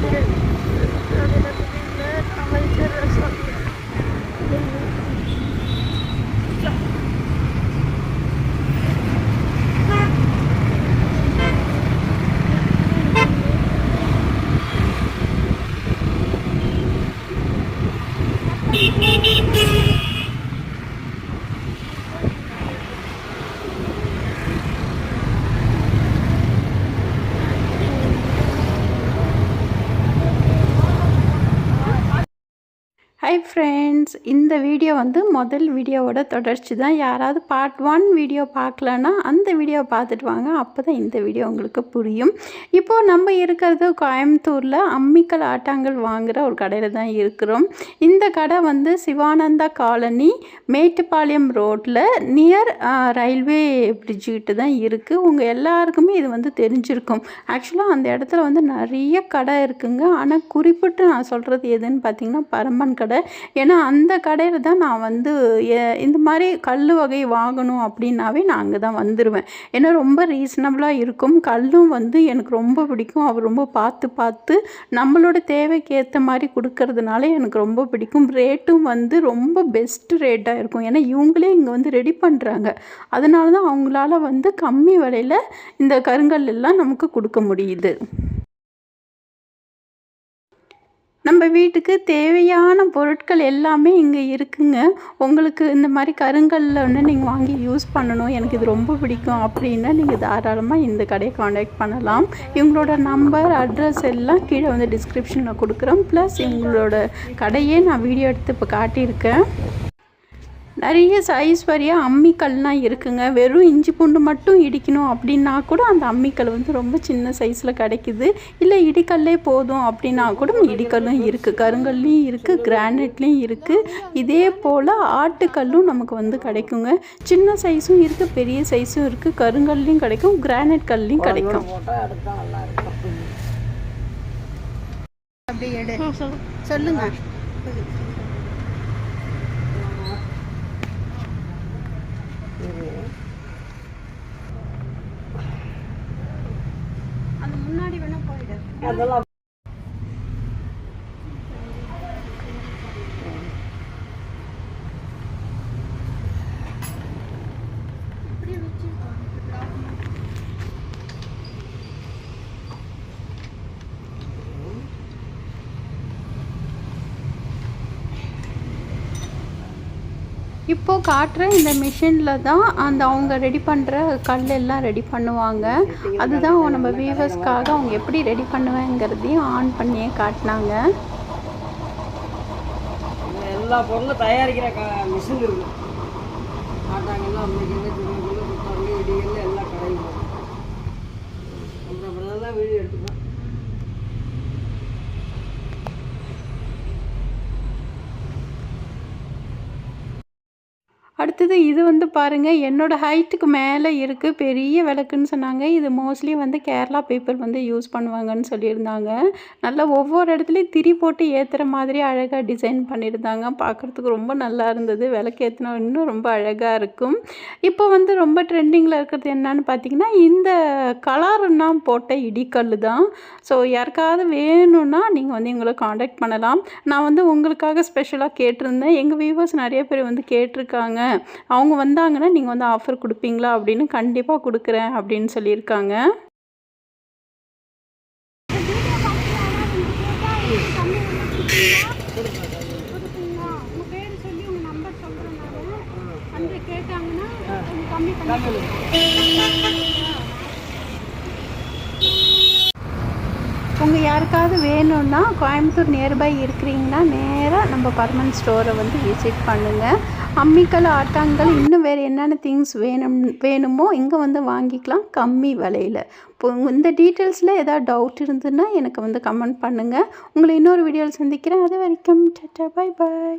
Thank you. Hi friends இந்த video வந்து முதல் வீடியோவோட தொடர்ச்சி தான். யாராவது பார்ட் ஒன் வீடியோ பார்க்கலன்னா அந்த வீடியோ பார்த்துட்டு வாங்க. அப்போ தான் இந்த வீடியோ உங்களுக்கு புரியும். இப்போது நம்ம இருக்கிறது கோயம்புத்தூரில் அம்மிக்கல் ஆட்டாங்கல் வாங்குகிற ஒரு கடையில் தான் இருக்கிறோம். இந்த கடை வந்து சிவானந்தா காலனி மேட்டுப்பாளையம் ரோட்டில் நியர் ரயில்வே பிரிட்ஜுக்கிட்ட தான் இருக்குது உங்கள் எல்லாருக்குமே இது வந்து தெரிஞ்சிருக்கும். ஆக்சுவலாக அந்த இடத்துல வந்து நிறைய கடை இருக்குங்க. ஆனால் குறிப்பிட்டு நான் சொல்கிறது எதுன்னு பார்த்தீங்கன்னா பரமன் கடை. ஏன்னா அந்த கடையில் தான் நான் வந்து இந்த மாதிரி கல் வகை வாங்கணும் அப்படின்னாவே நான் அங்கே தான் வந்துடுவேன் ஏன்னா ரொம்ப ரீசனபிளாக இருக்கும். கல்லும் வந்து எனக்கு ரொம்ப பிடிக்கும். அவர் ரொம்ப பார்த்து பார்த்து நம்மளோட தேவைக்கு ஏற்ற மாதிரி கொடுக்கறதுனால எனக்கு ரொம்ப பிடிக்கும். ரேட்டும் வந்து ரொம்ப பெஸ்ட் ரேட்டாக இருக்கும். ஏன்னா இவங்களே இங்கே வந்து ரெடி பண்ணுறாங்க அதனால தான் அவங்களால வந்து கம்மி விலையில் இந்த கருங்கல் எல்லாம் நமக்கு கொடுக்க முடியுது. நம்ம வீட்டுக்கு தேவையான பொருட்கள் எல்லாமே இங்கே இருக்குங்க. உங்களுக்கு இந்த மாதிரி கருங்கல்ல ஒன்று நீங்கள் வாங்கி யூஸ் பண்ணணும். எனக்கு இது ரொம்ப பிடிக்கும் அப்படின்னா நீங்கள் தாராளமாக இந்த கடையை காண்டாக்ட் பண்ணலாம். இவங்களோட நம்பர் அட்ரஸ் எல்லாம் கீழே வந்து டிஸ்கிரிப்ஷனில் கொடுக்குறோம். ப்ளஸ் இவங்களோட கடையே நான் வீடியோ எடுத்து இப்போ காட்டியிருக்கேன். நிறைய சைஸ் வரியாக அம்மிக்கல்லாம் இருக்குங்க. வெறும் இஞ்சி பூண்டு மட்டும் இடிக்கணும் அப்படின்னா கூட அந்த அம்மிக்கல் வந்து ரொம்ப சின்ன சைஸில் கிடைக்குது. இல்லை இடிக்கல்லே போதும் அப்படின்னா கூட இடிக்கல்லும் இருக்குது கருங்கல்லையும் இருக்குது கிரானைட்லேயும் இருக்குது இதே போல் ஆட்டுக்கல்லும் நமக்கு வந்து கிடைக்குங்க. சின்ன சைஸும் இருக்குது பெரிய சைஸும் இருக்குது கருங்கல்லையும் கிடைக்கும் கிரானைட் கல்லையும் கிடைக்கும். சொல்லுங்க. அதெல்லாம் இப்போது காட்டுற இந்த மிஷினில் தான் அந்த அவங்க ரெடி பண்ணுற கல் எல்லாம் ரெடி பண்ணுவாங்க. அதுதான் நம்ம வீவர்ஸ்க்காக அவங்க எப்படி ரெடி பண்ணுவேங்கிறதையும் ஆன் பண்ணியே காட்டினாங்க. எல்லா பொருளும் தயாரிக்கிற மிஷின் இருக்கு. அடுத்தது இது வந்து பாருங்கள் என்னோடய ஹைட்டுக்கு மேலே இருக்குது பெரிய விளக்குன்னு சொன்னாங்க. இது மோஸ்ட்லி வந்து கேரளா பீப்புள் வந்து யூஸ் பண்ணுவாங்கன்னு சொல்லியிருந்தாங்க. நல்லா ஒவ்வொரு இடத்துலையும் திரி போட்டு ஏற்றுற மாதிரி அழகாக டிசைன் பண்ணியிருந்தாங்க. பார்க்குறதுக்கு ரொம்ப நல்லா இருந்தது. விளக்கு ஏற்றினா இன்னும் ரொம்ப அழகாக இருக்கும். இப்போ வந்து ரொம்ப ட்ரெண்டிங்கில் இருக்கிறது என்னன்னு பார்த்தீங்கன்னா இந்த கலர்னா போட்ட இடிக்கல் தான். ஸோ யாருக்காவது வேணும்னா நீங்கள் வந்து எங்களை காண்டாக்ட் பண்ணலாம். நான் வந்து உங்களுக்காக ஸ்பெஷலாக கேட்டிருந்தேன். எங்கள் வியூவர்ஸ் நிறைய பேர் வந்து கேட்டிருக்காங்க. அவங்க வந்தாங்கன்னா நீங்கள் வந்து ஆஃபர் கொடுப்பீங்களா? அப்படின்னு கண்டிப்பாக கொடுக்குறேன் அப்படின்னு சொல்லியிருக்காங்க. உங்கள் உங்கள் யாருக்காவது வேணும்னா கோயம்புத்தூர் நியர்பை இருக்கிறீங்கன்னா நேராக நம்ம பர்மனன்ட் ஸ்டோரை வந்து விசிட் பண்ணுங்கள் அம்மிக்கல் ஆட்டாங்கல் இன்னும் வேறு என்னென்ன திங்ஸ் வேணும் வேணுமோ இங்கே வந்து வாங்கிக்கலாம் கம்மி விலையில். இப்போ இந்த டீட்டெயில்ஸில் ஏதாவது டவுட் இருந்ததுன்னா எனக்கு வந்து கமெண்ட் பண்ணுங்கள் உங்களை இன்னொரு வீடியோவில் சந்திக்கிறேன். அது வரைக்கும் டட்டா பை பாய்